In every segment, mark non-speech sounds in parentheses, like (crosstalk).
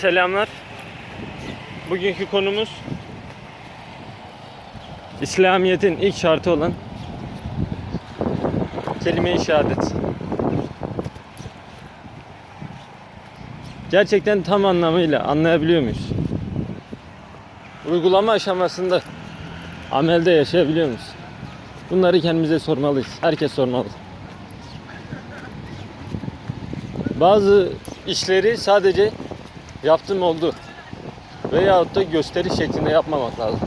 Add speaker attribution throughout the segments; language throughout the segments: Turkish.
Speaker 1: Selamlar. Bugünkü konumuz İslamiyet'in ilk şartı olan kelime-i şehadet. Gerçekten tam anlamıyla anlayabiliyor muyuz? Uygulama aşamasında amelde yaşayabiliyor muyuz? Bunları kendimize sormalıyız. Herkes sormalı. Bazı işleri sadece yaptım oldu veyahut da gösteri şeklinde yapmamak lazım.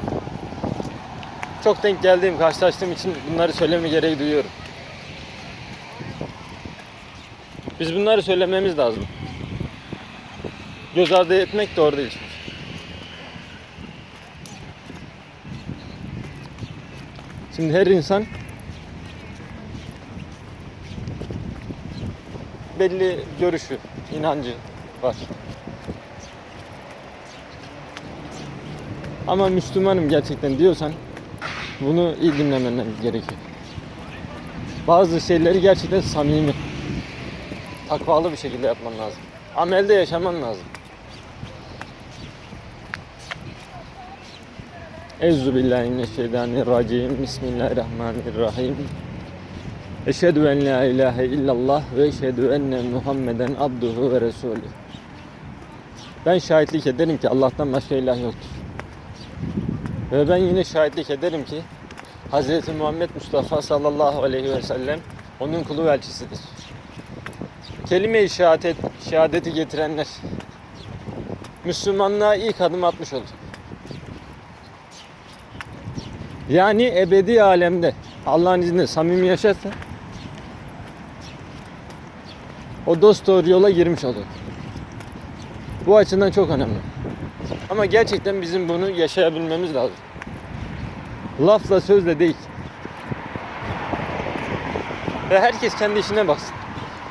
Speaker 1: Çok denk geldiğim, karşılaştığım için bunları söyleme gereği duyuyorum. Biz bunları söylememiz lazım. Göz ardı etmek doğru değil. Şimdi her insan belli görüşü, inancı var. Ama Müslümanım gerçekten diyorsan bunu iyi dinlemen gerekiyor. Bazı şeyleri gerçekten samimi, takvalı bir şekilde yapman lazım. Amelde yaşaman lazım. Euzu billahi mineşşeytanirracim. Bismillahirrahmanirrahim. Eşhedü en la ilahe illallah ve eşhedü enne Muhammeden abduhu ve resulü. Ben şahitlik ederim ki Allah'tan başka ilah yoktur. Ve ben yine şahitlik ederim ki Hz. Muhammed Mustafa sallallahu aleyhi ve sellem onun kulu ve elçisidir. Kelime-i şehadet, şehadeti getirenler Müslümanlığa ilk adım atmış oldu. Yani ebedi alemde Allah'ın izniyle samimi yaşarsa o dost doğru yola girmiş oluyor. Bu açıdan çok önemli. Ama gerçekten bizim bunu yaşayabilmemiz lazım. Lafla sözle değil. Ve herkes kendi işine baksın.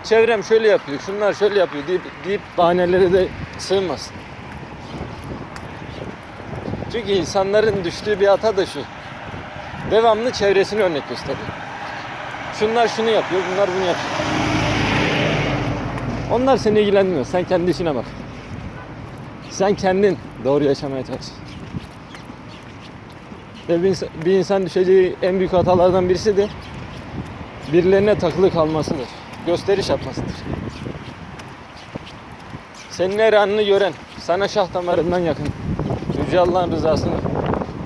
Speaker 1: Çevrem şöyle yapıyor, şunlar şöyle yapıyor deyip, deyip bahanelere de sığmasın. Çünkü insanların düştüğü bir hata da şu. Devamlı çevresini örnek gösteriyor. Şunlar şunu yapıyor, bunlar bunu yapıyor. Onlar seni ilgilendirmiyor. Sen kendi işine bak. Sen kendin doğru yaşamaya çalış. Ve bir insan, düşeceği en büyük hatalardan birisi de birilerine takılı kalmasıdır. Gösteriş yapmasıdır. Senin her anını gören, sana şah damarından yakın, Yüce Allah'ın rızasını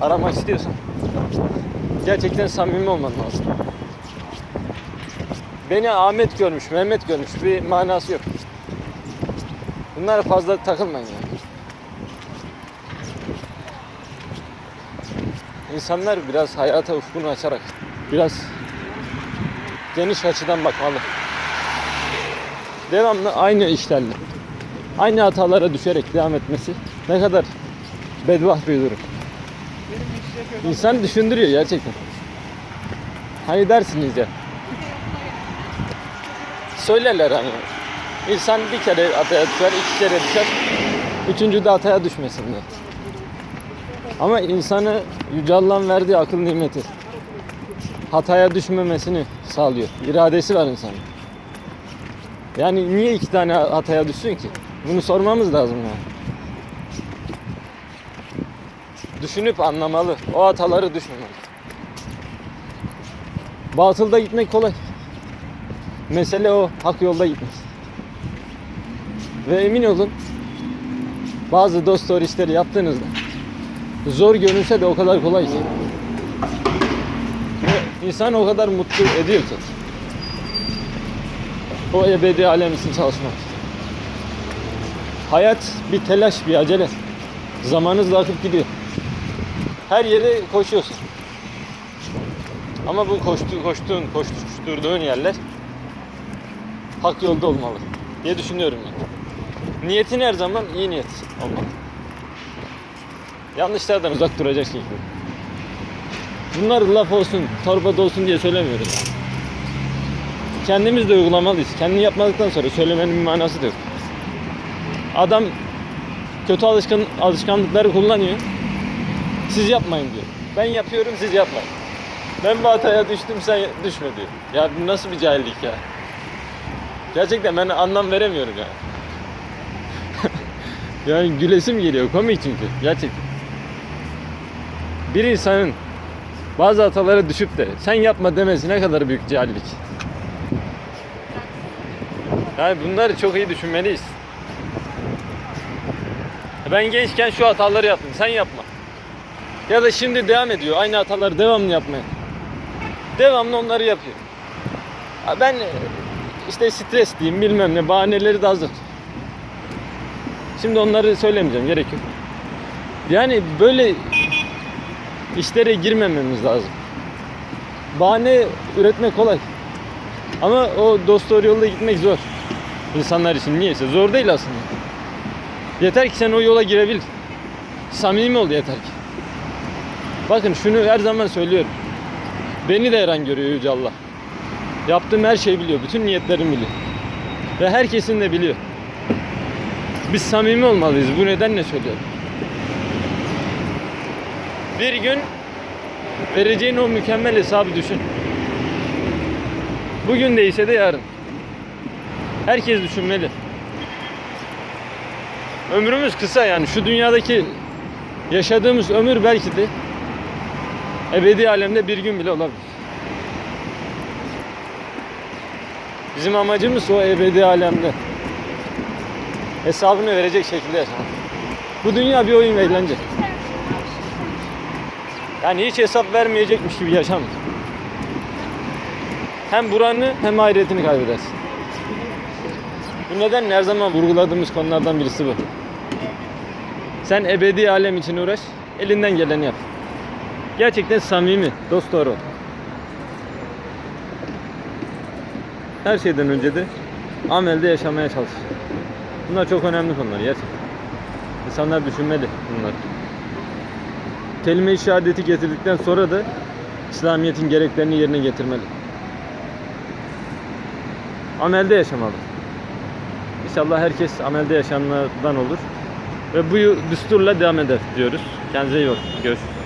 Speaker 1: aramak istiyorsan gerçekten samimi olman lazım. Beni Ahmet görmüş, Mehmet görmüş bir manası yok. Bunlara fazla takılmayın yani. İnsanlar biraz hayata ufkunu açarak, biraz geniş açıdan bakmalı. Devamlı aynı işlerle, aynı hatalara düşerek devam etmesi ne kadar bedbaht bir durum. İnsan düşündürüyor gerçekten. Hani dersiniz ya. Söylerler hani. İnsan bir kere hataya düşer, iki kere düşer. Üçüncü de hataya düşmesin diye. Ama insanı Yüce Allah'ın verdiği akıl nimeti hataya düşmemesini sağlıyor. İradesi var insanın. Yani niye iki tane hataya düşsün ki? Bunu sormamız lazım yani. Düşünüp anlamalı. O hataları düşmemeli. Batılda gitmek kolay. Mesele o hak yolda gitmek. Ve emin olun bazı dost işleri yaptığınızda zor görünse de o kadar kolay ki. Ve insan o kadar mutlu ediyor ki. O ebedi alem için çalışmak. Hayat bir telaş, bir acele. Zamanınız da akıp gidiyor. Her yere koşuyorsun. Ama bu koştu, koştuğun, koşturduğun yerler hak yolda olmalı diye düşünüyorum yani. Niyetin her zaman iyi niyet olmalı. Yanlışlardan uzak duracaksın. Bunlar laf olsun, torbada olsun diye söylemiyorum. Kendimiz de uygulamalıyız. Kendini yapmadıktan sonra söylemenin bir manası yok. Adam kötü alışkan, alışkanlıkları kullanıyor. Siz yapmayın diyor. Ben yapıyorum siz yapmayın. Ben bu hataya düştüm sen düşme diyor. Ya bu nasıl bir cahillik ya. Gerçekten ben anlam veremiyorum ya. (laughs) Yani gülesim geliyor. Komik çünkü. Gerçekten. Bir insanın bazı hatalara düşüp de sen yapma demesi ne kadar büyük cahillik. Yani bunları çok iyi düşünmeliyiz. Ben gençken şu hataları yaptım. Sen yapma. Ya da şimdi devam ediyor. Aynı hataları devamlı yapmaya. Devamlı onları yapıyor. Ben e, işte stres diyeyim bilmem ne bahaneleri de hazır. Şimdi onları söylemeyeceğim gerek yok. Yani böyle işlere girmememiz lazım. Bahane üretmek kolay. Ama o dost doğru yolda gitmek zor. İnsanlar için niyeyse zor değil aslında. Yeter ki sen o yola girebil. Samimi ol yeter ki. Bakın şunu her zaman söylüyorum. Beni de her an görüyor Yüce Allah. Yaptığım her şeyi biliyor. Bütün niyetlerimi biliyor. Ve herkesin de biliyor. Biz samimi olmalıyız. Bu nedenle söylüyorum. Bir gün vereceğin o mükemmel hesabı düşün. Bugün değilse de yarın. Herkes düşünmeli. Ömrümüz kısa yani şu dünyadaki yaşadığımız ömür belki de ebedi alemde bir gün bile olabilir. Bizim amacımız o ebedi alemde hesabını verecek şekilde yaşamak. Bu dünya bir oyun ve eğlence. Yani hiç hesap vermeyecekmiş gibi yaşam. Hem buranı hem ahiretini kaybedersin. Bu nedenle her zaman vurguladığımız konulardan birisi bu. Sen ebedi alem için uğraş, elinden geleni yap. Gerçekten samimi, dost doğru. Her şeyden önce de amelde yaşamaya çalış. Bunlar çok önemli konular gerçekten. İnsanlar düşünmeli bunlar. Kelime-i şehadeti getirdikten sonra da İslamiyet'in gereklerini yerine getirmeli. Amelde yaşamalı. İnşallah herkes amelde yaşayanlardan olur. Ve bu düsturla devam eder diyoruz. Kendinize iyi bakın. Görüşürüz.